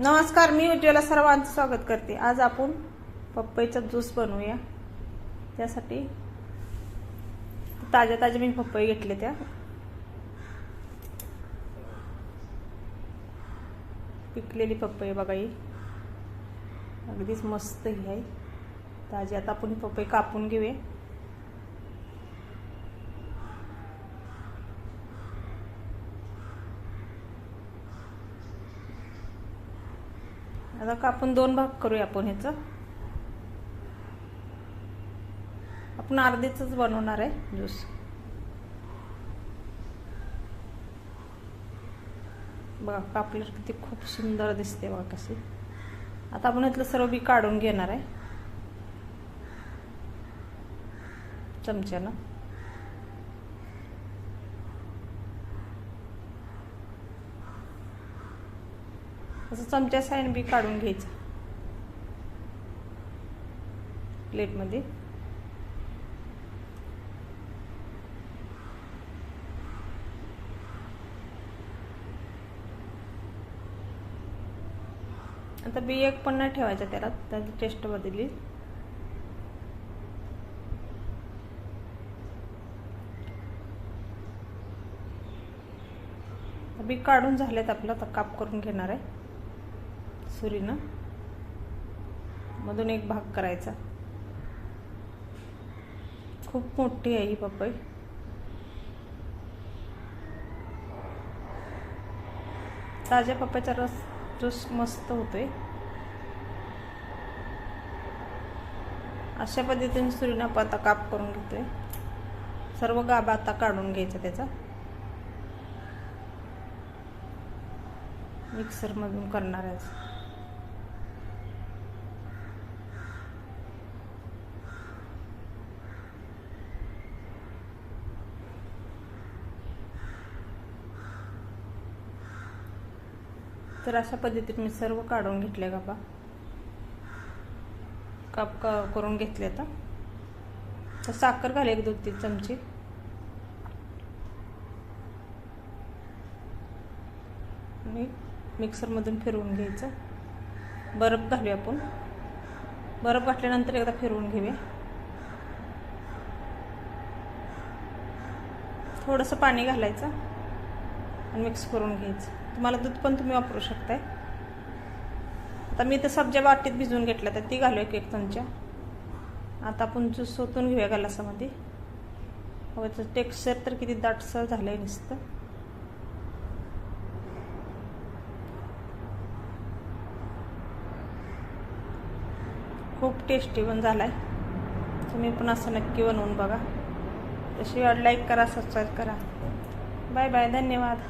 नमस्कार मी उज्ज्वला सर्वांचं स्वागत करते. आज आपण पपईचा ज्यूस बनवूया. त्यासाठी ताज्या ताज्या मी पपई घेतले त्या. पिकलेली पपई बघा ही. अगदीच मस्त ही आहे. ताजी आता आपण पप्पई पपई कापून घेऊया. आता कापून दोन भाग करूया आपण ह्याचं? आपण अर्धीच बनवणार आहे ज्यूस. बघा कापल्यावर किती खूप सुंदर दिसते बघा कशी. आता आपण इथलं सर्व बी काढून घेणार आहे. चमच्यानं. असं चमच्या साईन बी काढून घ्यायचं. प्लेटमध्ये. आता बी एक पण नाही ठेवायचा त्याला त्याची टेस्ट बदलली बी काढून झालेत आपलं आता काप करून घेणार आहे. सुरीनं. मधून एक भाग करायचा. खूप मोठी आहे ही पपई. ताज्या पपईचा रस रस मस्त होतोय. अशा पद्धतीने सुरीनं आपण आता काप करून घेतोय. सर्व गाभा आता काढून घ्यायचा त्याचा. मिक्सरमधून करणार आहे. तर अशा पद्धतीत मी सर्व काढून घेतले कापा काप का करून घेतले आता. तर साखर घाले एक दोन तीन चमचे. आणि मिक्सरमधून फिरवून घ्यायचं. बर्फ घालूया आपण. बर्फ घातल्यानंतर एकदा फिरवून घेऊया. थोडंसं पाणी घालायचं आणि मिक्स करून घ्यायचं. तुम्हाला दूध पण तुम्ही वापरू शकताय. आता मी तर सब्ज्या वाटीत भिजवून घेतल्या तर ती घालूया एक चमचा. आता आपण ज्यूस ओतून घेऊया गलासामध्ये. हवं टेक्स्चर तर किती दाटसर झालं आहे नुसतं. खूप टेस्टी पण झाला आहे तुम्ही पण असं नक्की बनवून बघा. तशी लाईक करा सबस्क्राईब करा. बाय बाय धन्यवाद.